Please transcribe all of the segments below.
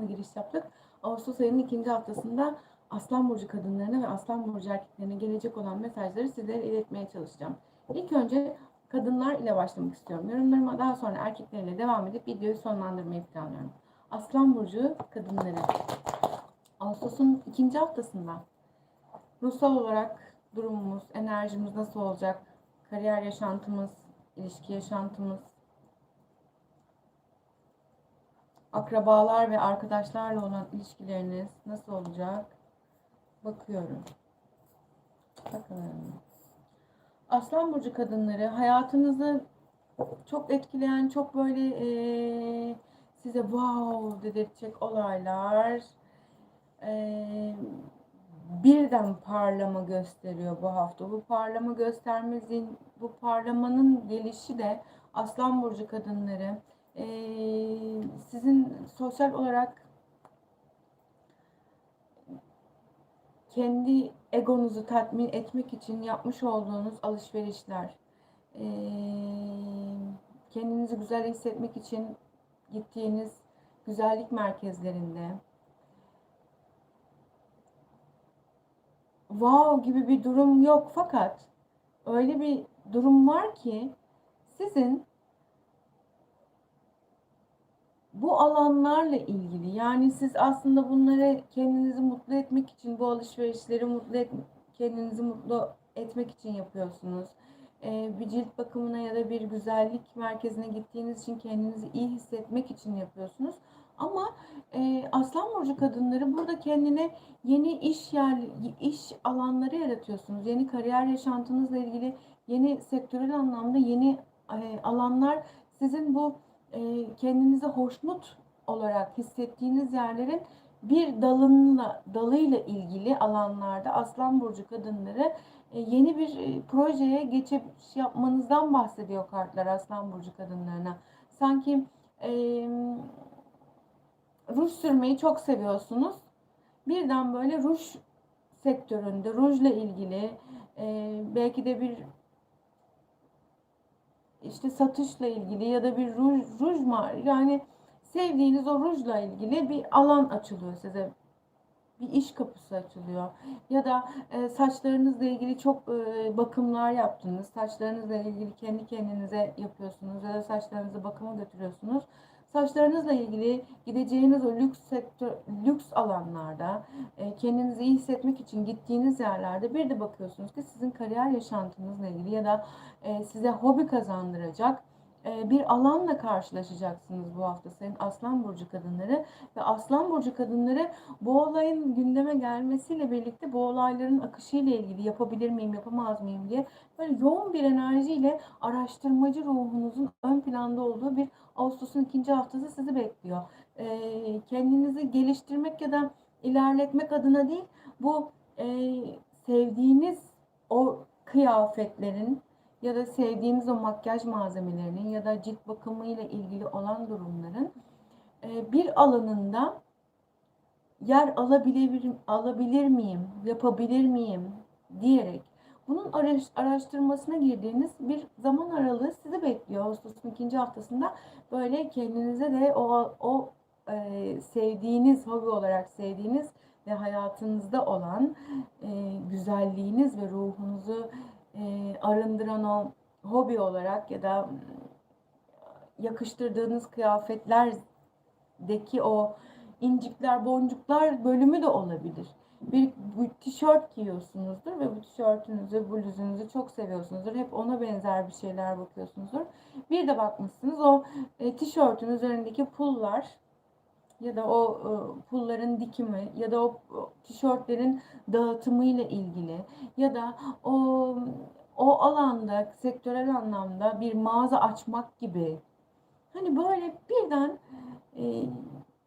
kısmını giriş yaptık. Ağustos ayının ikinci haftasında Aslan Burcu kadınlarına ve Aslan Burcu erkeklerine gelecek olan mesajları sizlere iletmeye çalışacağım. İlk önce kadınlar ile başlamak istiyorum. Yorumlarıma daha sonra erkeklerle devam edip videoyu sonlandırmayı planlıyorum. Aslan Burcu kadınları. Ağustos'un ikinci haftasında ruhsal olarak durumumuz, enerjimiz nasıl olacak? Kariyer yaşantımız, ilişki yaşantımız, akrabalar ve arkadaşlarla olan ilişkileriniz nasıl olacak? Bakıyorum. Bakalım. Aslan burcu kadınları hayatınızı çok etkileyen, çok böyle eee, size wow dedirtecek olaylar eee, birden parlama gösteriyor bu hafta. Bu parlama göstermezin, bu parlamanın gelişi de Aslan burcu kadınları eee, sizin sosyal olarak kendi egonuzu tatmin etmek için yapmış olduğunuz alışverişler, eee, kendinizi güzel hissetmek için gittiğiniz güzellik merkezlerinde, wow gibi bir durum yok fakat öyle bir durum var ki sizin bu alanlarla ilgili yani siz aslında bunları kendinizi mutlu etmek için bu alışverişleri mutlu et, kendinizi mutlu etmek için yapıyorsunuz. Ee, bir cilt bakımına ya da bir güzellik merkezine gittiğiniz için kendinizi iyi hissetmek için yapıyorsunuz. Ama e, Aslan Burcu kadınları burada kendine yeni iş yer, iş alanları yaratıyorsunuz. Yeni kariyer yaşantınızla ilgili yeni sektörel anlamda yeni e, alanlar sizin bu kendinizi hoşnut olarak hissettiğiniz yerlerin bir dalınla dalıyla ilgili alanlarda Aslan Burcu kadınları e, yeni bir e, projeye geçiş yapmanızdan bahsediyor kartlar Aslan Burcu kadınlarına. Sanki e, ruj sürmeyi çok seviyorsunuz. Birden böyle ruj sektöründe, rujla ilgili e, belki de bir işte satışla ilgili ya da bir ruj, ruj mar yani sevdiğiniz o rujla ilgili bir alan açılıyor size. Bir iş kapısı açılıyor. Ya da e, saçlarınızla ilgili çok e, bakımlar yaptınız. Saçlarınızla ilgili kendi kendinize yapıyorsunuz ya da saçlarınızı bakıma götürüyorsunuz. Saçlarınızla ilgili gideceğiniz o lüks sektör, lüks alanlarda e, kendinizi iyi hissetmek için gittiğiniz yerlerde bir de bakıyorsunuz ki sizin kariyer yaşantınızla ilgili ya da e, size hobi kazandıracak bir alanla karşılaşacaksınız bu hafta sayın Aslan Burcu kadınları ve Aslan Burcu kadınları bu olayın gündeme gelmesiyle birlikte bu olayların akışıyla ilgili yapabilir miyim yapamaz mıyım diye böyle yoğun bir enerjiyle araştırmacı ruhunuzun ön planda olduğu bir Ağustos'un ikinci haftası sizi bekliyor. E, kendinizi geliştirmek ya da ilerletmek adına değil bu e, sevdiğiniz o kıyafetlerin ya da sevdiğiniz o makyaj malzemelerinin ya da cilt bakımı ile ilgili olan durumların e, bir alanında yer alabilir, alabilir miyim, yapabilir miyim diyerek bunun araştırmasına girdiğiniz bir zaman aralığı sizi bekliyor. Ağustos'un ikinci haftasında böyle kendinize de o, o e, sevdiğiniz, hobi olarak sevdiğiniz ve hayatınızda olan e, güzelliğiniz ve ruhunuzu e, arındıran o hobi olarak ya da yakıştırdığınız kıyafetlerdeki o incikler, boncuklar bölümü de olabilir. Bir, bir tişört giyiyorsunuzdur ve bu tişörtünüzü, bluzunuzu çok seviyorsunuzdur. Hep ona benzer bir şeyler bakıyorsunuzdur. Bir de bakmışsınız o e, tişörtün üzerindeki pullar ya da o e, pulların dikimi ya da o, tişörtlerin dağıtımı ile ilgili ya da o o alanda sektörel anlamda bir mağaza açmak gibi hani böyle birden e,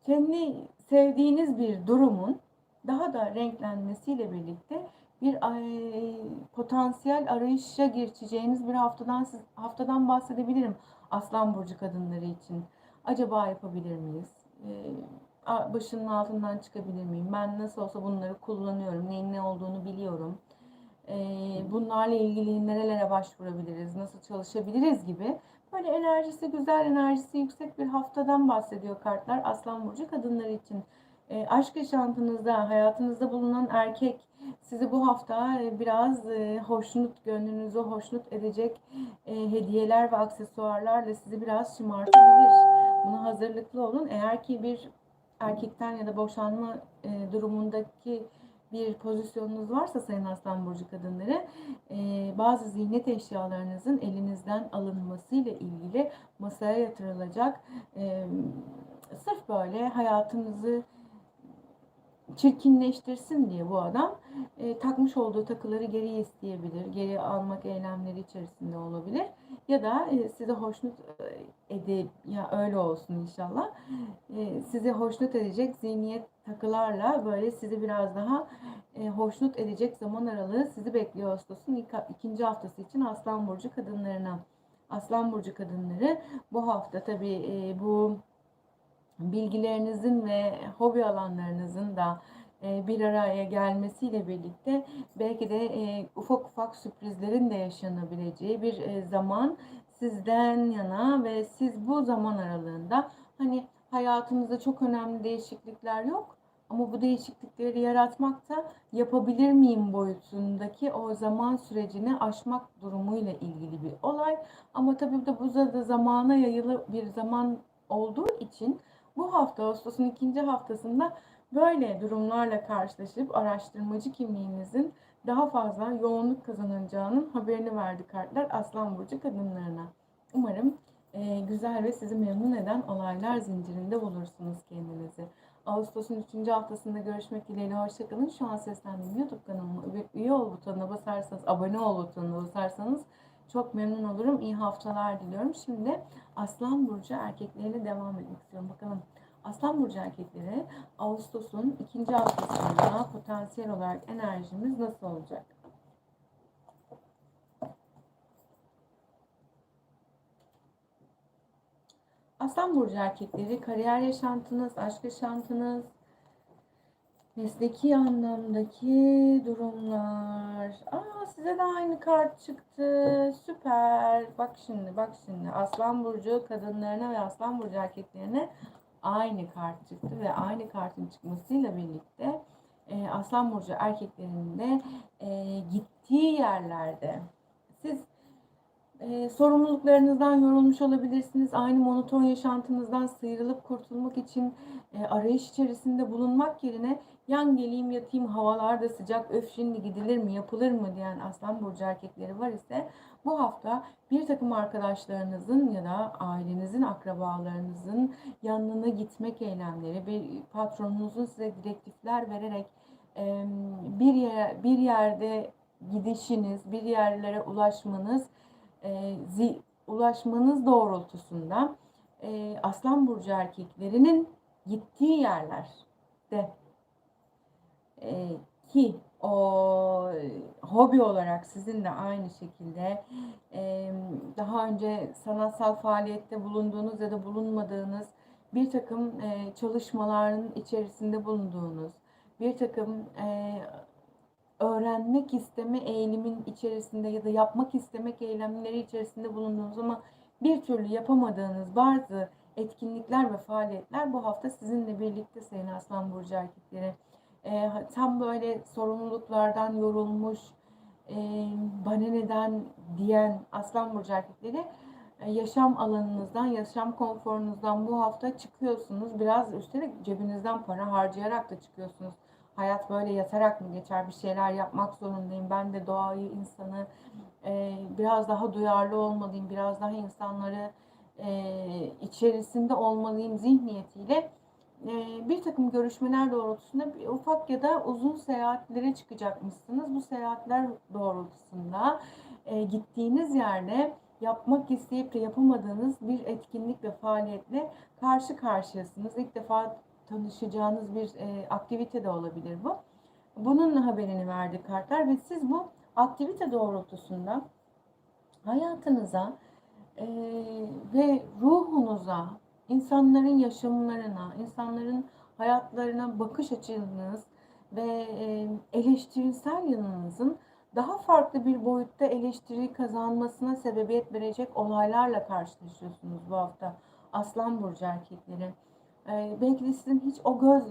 kendi sevdiğiniz bir durumun daha da renklenmesiyle birlikte bir e, potansiyel arayışa geçeceğiniz bir haftadan haftadan bahsedebilirim Aslan burcu kadınları için. Acaba yapabilir miyiz? E, başının altından çıkabilir miyim? Ben nasıl olsa bunları kullanıyorum. Neyin ne olduğunu biliyorum. E, bunlarla ilgili nerelere başvurabiliriz? Nasıl çalışabiliriz gibi Böyle enerjisi güzel, enerjisi yüksek bir haftadan bahsediyor kartlar Aslan Burcu kadınları için. E, aşk yaşantınızda, hayatınızda bulunan erkek sizi bu hafta e, biraz e, hoşnut, gönlünüzü hoşnut edecek e, hediyeler ve aksesuarlarla sizi biraz şımartabilir. Buna hazırlıklı olun. Eğer ki bir erkekten ya da boşanma e, durumundaki bir pozisyonunuz varsa Sayın Aslan Burcu kadınları e, bazı ziynet eşyalarınızın elinizden alınmasıyla ilgili masaya yatırılacak e, sırf böyle hayatınızı çirkinleştirsin diye bu adam e, takmış olduğu takıları geri isteyebilir. Geri almak eylemleri içerisinde olabilir. Ya da e, sizi hoşnut edip ya öyle olsun inşallah. E, sizi hoşnut edecek zihniyet takılarla böyle sizi biraz daha e, hoşnut edecek zaman aralığı sizi bekliyor Ağustos'un ilk, ikinci haftası için Aslan Burcu kadınlarına. Aslan Burcu kadınları bu hafta tabii e, bu bilgilerinizin ve hobi alanlarınızın da e, bir araya gelmesiyle birlikte belki de e, ufak ufak sürprizlerin de yaşanabileceği bir e, zaman sizden yana ve siz bu zaman aralığında hani hayatınızda çok önemli değişiklikler yok ama bu değişiklikleri yaratmakta yapabilir miyim boyutundaki o zaman sürecini aşmak durumuyla ilgili bir olay. Ama tabii de bu da zamana yayılı bir zaman olduğu için bu hafta Ağustos'un ikinci haftasında böyle durumlarla karşılaşıp araştırmacı kimliğinizin daha fazla yoğunluk kazanacağının haberini verdi kartlar Aslan Burcu kadınlarına. Umarım e, güzel ve sizi memnun eden olaylar zincirinde bulursunuz kendinizi. Ağustos'un 3. haftasında görüşmek dileğiyle hoşçakalın. Şu an seslendiğim YouTube kanalıma üye ol butonuna basarsanız, abone ol butonuna basarsanız çok memnun olurum. İyi haftalar diliyorum. Şimdi Aslan Burcu erkeklerine devam etmek istiyorum. Bakalım Aslan Burcu erkekleri Ağustos'un ikinci haftasında potansiyel olarak enerjimiz nasıl olacak? Aslan Burcu erkekleri kariyer yaşantınız, aşk yaşantınız, mesleki anlamdaki durumlar. Aa size de aynı kart çıktı. Süper. Bak şimdi, bak şimdi. Aslan Burcu kadınlarına ve Aslan Burcu erkeklerine aynı kart çıktı ve aynı kartın çıkmasıyla birlikte e, Aslan Burcu erkeklerinin de e, gittiği yerlerde siz e, sorumluluklarınızdan yorulmuş olabilirsiniz. Aynı monoton yaşantınızdan sıyrılıp kurtulmak için e, arayış içerisinde bulunmak yerine yan geleyim yatayım havalarda sıcak öf şimdi gidilir mi yapılır mı diyen aslan burcu erkekleri var ise bu hafta bir takım arkadaşlarınızın ya da ailenizin akrabalarınızın yanına gitmek eylemleri bir patronunuzun size direktifler vererek bir yer, bir yerde gidişiniz bir yerlere ulaşmanız ulaşmanız doğrultusunda Aslan Burcu erkeklerinin gittiği yerlerde e, ki o hobi olarak sizin de aynı şekilde e, daha önce sanatsal faaliyette bulunduğunuz ya da bulunmadığınız bir takım e, çalışmaların içerisinde bulunduğunuz bir takım e, öğrenmek isteme eğilimin içerisinde ya da yapmak istemek eylemleri içerisinde bulunduğunuz ama bir türlü yapamadığınız bazı etkinlikler ve faaliyetler bu hafta sizinle birlikte Sayın Aslan Burcu erkekleri. E, tam böyle sorumluluklardan yorulmuş, e, bana neden diyen Aslan Burcu erkekleri e, yaşam alanınızdan, yaşam konforunuzdan bu hafta çıkıyorsunuz. Biraz üstelik cebinizden para harcayarak da çıkıyorsunuz hayat böyle yatarak mı geçer bir şeyler yapmak zorundayım. Ben de doğayı, insanı e, biraz daha duyarlı olmalıyım. Biraz daha insanları e, içerisinde olmalıyım zihniyetiyle e, bir takım görüşmeler doğrultusunda bir ufak ya da uzun seyahatlere çıkacakmışsınız. Bu seyahatler doğrultusunda e, gittiğiniz yerde yapmak isteyip de yapamadığınız bir etkinlik ve faaliyetle karşı karşıyasınız. İlk defa tanışacağınız bir e, aktivite de olabilir bu. Bunun haberini verdi kartlar ve siz bu aktivite doğrultusunda hayatınıza e, ve ruhunuza, insanların yaşamlarına, insanların hayatlarına bakış açınız ve e, eleştirisel yanınızın daha farklı bir boyutta eleştiri kazanmasına sebebiyet verecek olaylarla karşılaşıyorsunuz bu hafta. Aslan burcu erkekleri. Ee, belki de sizin hiç o göz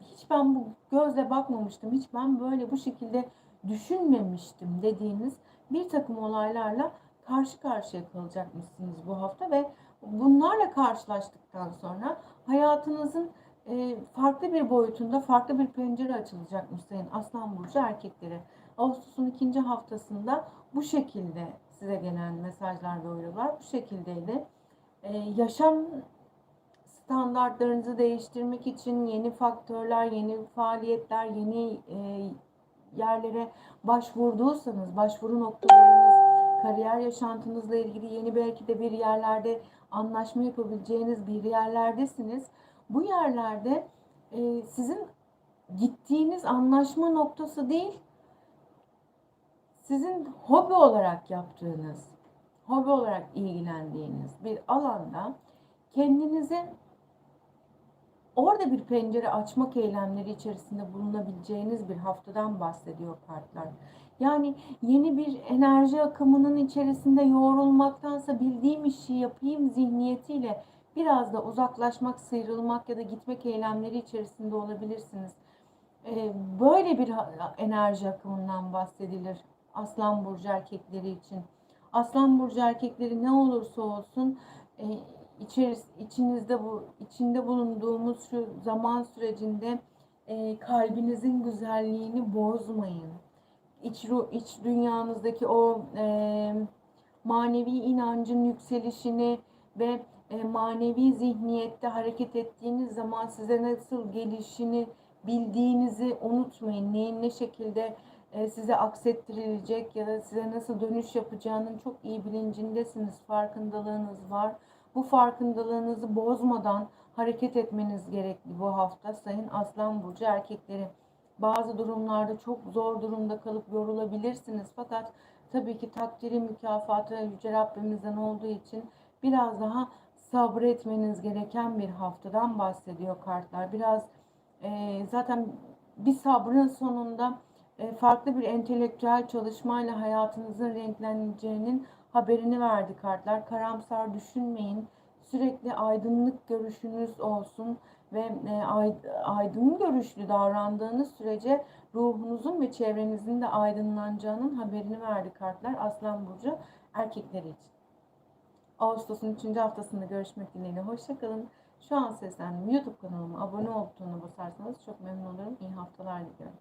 hiç ben bu gözle bakmamıştım. Hiç ben böyle bu şekilde düşünmemiştim dediğiniz bir takım olaylarla karşı karşıya kalacakmışsınız bu hafta ve bunlarla karşılaştıktan sonra hayatınızın e, farklı bir boyutunda farklı bir pencere açılacakmış sayın Aslan Burcu erkekleri. Ağustos'un ikinci haftasında bu şekilde size gelen mesajlar ve uyarılar bu şekildeydi. E, yaşam standartlarınızı değiştirmek için yeni faktörler, yeni faaliyetler, yeni e, yerlere başvurduysanız, başvuru noktalarınız, kariyer yaşantınızla ilgili yeni belki de bir yerlerde anlaşma yapabileceğiniz bir yerlerdesiniz. Bu yerlerde e, sizin gittiğiniz anlaşma noktası değil, sizin hobi olarak yaptığınız, hobi olarak ilgilendiğiniz bir alanda kendinize orada bir pencere açmak eylemleri içerisinde bulunabileceğiniz bir haftadan bahsediyor kartlar. Yani yeni bir enerji akımının içerisinde yoğrulmaktansa bildiğim işi yapayım zihniyetiyle biraz da uzaklaşmak, sıyrılmak ya da gitmek eylemleri içerisinde olabilirsiniz. Ee, böyle bir enerji akımından bahsedilir Aslan Burcu erkekleri için. Aslan Burcu erkekleri ne olursa olsun e, içeris, içinizde bu içinde bulunduğumuz şu zaman sürecinde e, kalbinizin güzelliğini bozmayın. İç, iç dünyanızdaki o e, manevi inancın yükselişini ve e, manevi zihniyette hareket ettiğiniz zaman size nasıl gelişini bildiğinizi unutmayın. Neyin ne şekilde e, size aksettirilecek ya da size nasıl dönüş yapacağının çok iyi bilincindesiniz. Farkındalığınız var. Bu farkındalığınızı bozmadan hareket etmeniz gerekli bu hafta Sayın Aslan Burcu erkekleri. Bazı durumlarda çok zor durumda kalıp yorulabilirsiniz. Fakat tabii ki takdiri mükafatı Yüce Rabbimizden olduğu için biraz daha sabretmeniz gereken bir haftadan bahsediyor kartlar. Biraz e, zaten bir sabrın sonunda e, farklı bir entelektüel çalışmayla hayatınızın renkleneceğinin haberini verdi kartlar. Karamsar düşünmeyin. Sürekli aydınlık görüşünüz olsun ve e, aydın görüşlü davrandığınız sürece ruhunuzun ve çevrenizin de aydınlanacağının haberini verdi kartlar Aslan Burcu erkekleri için. Ağustos'un 3. haftasında görüşmek dileğiyle. Hoşçakalın. Şu an seslendim. YouTube kanalıma abone ol butonuna basarsanız çok memnun olurum. İyi haftalar diliyorum.